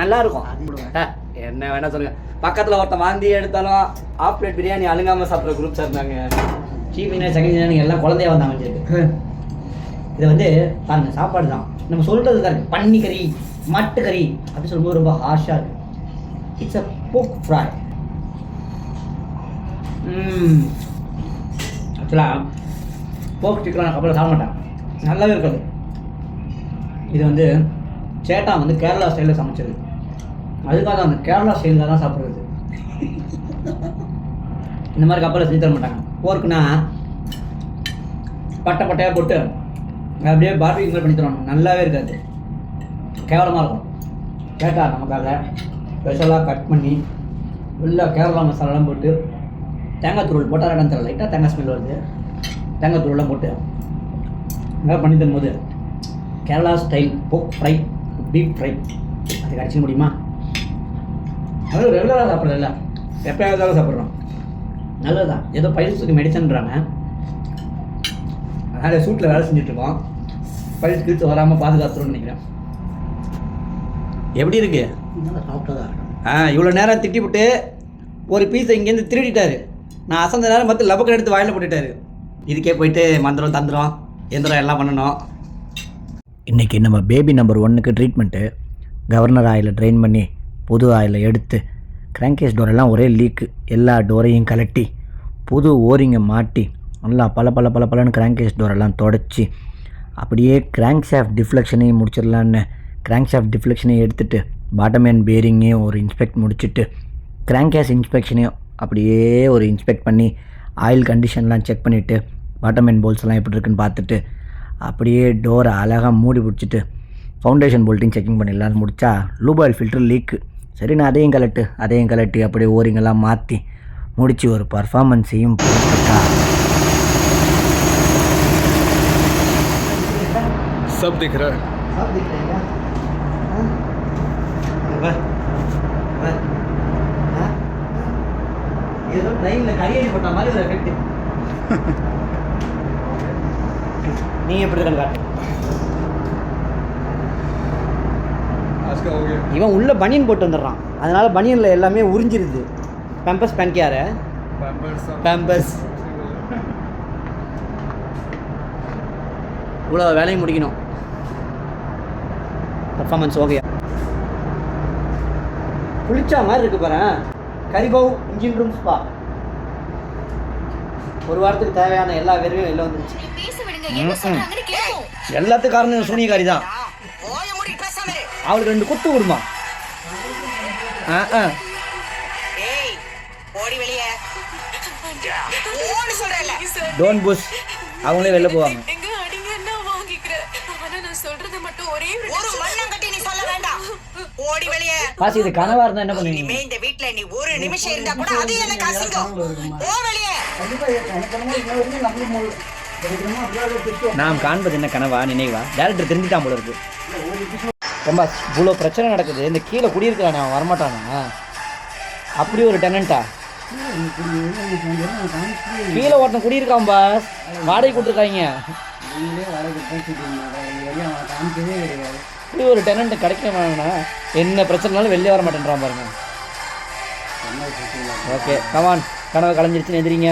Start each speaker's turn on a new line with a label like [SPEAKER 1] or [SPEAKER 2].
[SPEAKER 1] நல்லா இருக்கும் என்ன வேணா சொல்லுங்க. பக்கத்தில் ஒருத்தன் வாந்தி எடுத்தாலும் ஆஃப் பிளேட் பிரியாணி அழுங்காம சாப்பிட்ற குரூப் சார் இருந்தாங்க சீஃப் இன்ஜினியர் செகண்ட் இன்ஜினியர் எல்லாம் குழந்தையா வந்தாங்க இது வந்து பாருங்க சாப்பாடு தான். நம்ம சொல்றது தான் பன்னி கறி மட்டு கறி அப்படி சொல்லும்போது ரொம்ப ஹார்ஷாக இருக்கு. இட்ஸ் அ போக் ஃப்ரை ஆக்சுவலாக போக் சிக்கன் கப்பலில் சாப்பிட மாட்டேன். நல்லாவே இருக்காது. இது வந்து சேட்டா வந்து கேரளா ஸ்டைலில் சமைச்சது. அதுக்காக அந்த கேரளா ஸ்டைலில் தான் சாப்பிட்றது. இந்த மாதிரி கப்பலில் செஞ்சு தர மாட்டாங்க. போர்க்குன்னா பட்டை பட்டையாக போட்டு அப்படியே பார்பிக் பண்ணி தரணும். நல்லாவே இருக்காது. கேவலமாக இருக்கும். கேட்டா நமக்காக ஸ்பெஷலாக கட் பண்ணி ஃபுல்லாக கேரளா மசாலாலாம் போட்டு தேங்காய் துருள் போட்டால் இடம் தர லைட்டாக தேங்காய் ஸ்மெல் வருது. தேங்காய் தூள்லாம் போட்டு நல்லா பண்ணி தரும்போது Kerala style pork fry beef fry அது கிடச்சிக்க முடியுமா? அது ரெகுலராக சாப்பிட்றதில்ல. எப்பயாவது சாப்பிட்றோம். நல்லது தான் ஏதோ பயிற்சிக்கு மெடிசன்றாங்க. அதனால் சூட்டில் வேலை செஞ்சுட்ருக்கோம். பயிற்சி கிழிச்சு வராமல் பாதுகாத்துறோம்னு நினைக்கிறேன். எப்படி இருக்கு?
[SPEAKER 2] சாப்பிட்டதா இருக்கும்
[SPEAKER 1] ஆ இவ்வளோ நேரம் திட்டிவிட்டு ஒரு பீஸை இங்கேருந்து திருடிட்டாரு. நான் அசந்த நேரம் பார்த்து லபக்கு எடுத்து வாயில் போட்டுட்டாரு. இதுக்கே போயிட்டு மந்திரம் தந்திரம் எந்திரம் எல்லாம் பண்ணணும்.
[SPEAKER 3] இன்றைக்கி நம்ம பேபி நம்பர் ஒன்றுக்கு ட்ரீட்மெண்ட்டு கவர்னர் ஆயில் ட்ரெயின் பண்ணி புது ஆயிலை எடுத்து கிராங்கேஸ் டோரெல்லாம் ஒரே லீக்கு எல்லா டோரையும் கலட்டி புது ஓரிங்கை மாட்டி நல்லா பல பல பல பலன்னு கிராங்கேஸ் டோரெல்லாம் தொடச்சி அப்படியே கிராங்க் ஷாஃப்ட் டிஃப்ளெக்ஷனையும் முடிச்சிடலான்னு கிராங்க் ஷாஃப்ட் டிஃப்ளெக்ஷனையும் எடுத்துகிட்டு பாட்டம் அண்ட் பேரிங்கையும் ஒரு இன்ஸ்பெக்ட் முடிச்சுட்டு கிராங்கேஸ் இன்ஸ்பெக்ஷனையும் அப்படியே ஒரு இன்ஸ்பெக்ட் பண்ணி ஆயில் கண்டிஷன்லாம் செக் பண்ணிவிட்டு பாட்டம் அண்ட் போல்ஸ் எல்லாம் எப்படி இருக்குன்னு பார்த்துட்டு அப்படியே டோரை அழகாக மூடி பிடிச்சிட்டு ஃபவுண்டேஷன் போல்ட்டிங் செக்கிங் பண்ணிடலாம்னு முடிச்சா லூபாயில் ஃபில்டர் லீக்கு சரி நான் அதையும் கலட்டு அதையும் கலட்டி அப்படியே ஓரிங்கெல்லாம் மாற்றி முடித்து ஒரு பர்ஃபார்மன்ஸையும் போட்டுட்டா
[SPEAKER 4] सब दिख रहा है
[SPEAKER 1] ஏதோ ட்ரெயினில் கையெழி போட்ட மாதிரி ஒரு எஃபெக்ட் நீ எப்படி இருக்கன்னு காட்டு இவன் உள்ள பனியன் போட்டு வந்துடுறான். அதனால பனியனில் எல்லாமே உறிஞ்சிருது. பேம்பர்ஸ்
[SPEAKER 4] பேன் கேரு
[SPEAKER 1] பேம்பர்ஸ் இவ்வளோ வேலையும் முடிக்கணும். பர்ஃபார்மன்ஸ் ஓகே குளிச்சா மாதிரி இருக்கு பாரு. கரிபவ் இன்ஜின் ரூம் ஸ்பா ஒரு வாரத்துக்கு தேவையான எல்லா வேர்வையும் வெளில வந்துருச்சு.
[SPEAKER 5] பேச விடுங்க. என்ன சொல்றாங்கன்னு கேட்போம்
[SPEAKER 1] எல்லாத்துக்கும் காரணம் சூனியக்காரி தான் அவளுக்கு ரெண்டு குத்து விடுமா ஆ ஆ. டோன் புஷ் அவங்களே வெளில போவாங்க.
[SPEAKER 6] ஓடி வெளியே.
[SPEAKER 1] பாசி இது கனவா இருந்தா என்ன
[SPEAKER 6] இனிமே
[SPEAKER 1] பண்ணுவீங்க
[SPEAKER 6] இந்த வீட்ல நீ ஒரு நிமிஷம் இருந்தா கூட அது எனக்கு அசிங்கம் ஓ வெளியே
[SPEAKER 1] நாம் காண்பது என்ன கனவா? நினைவா? டேரக்டர் தெரிஞ்சுட்டான் போல இருக்கு. ரொம்ப இவ்வளோ பிரச்சனை நடக்குது. இந்த கீழே குடியிருக்கிறானே அவன் வரமாட்டானா? அப்படி ஒரு டெனண்டா கீழே ஒருத்தன் குடியிருக்கான் பாஸ். வாடகை கொடுத்துருக்காங்க. இப்படி ஒரு டெனண்ட் கிடைக்க மாட்டேனா என்ன பிரச்சனைனாலும் வெளியே வர மாட்டேன்றான் பாருங்க. ஓகே கமான் கனவு கலைஞ்சிருச்சுன்னு எதிரிங்க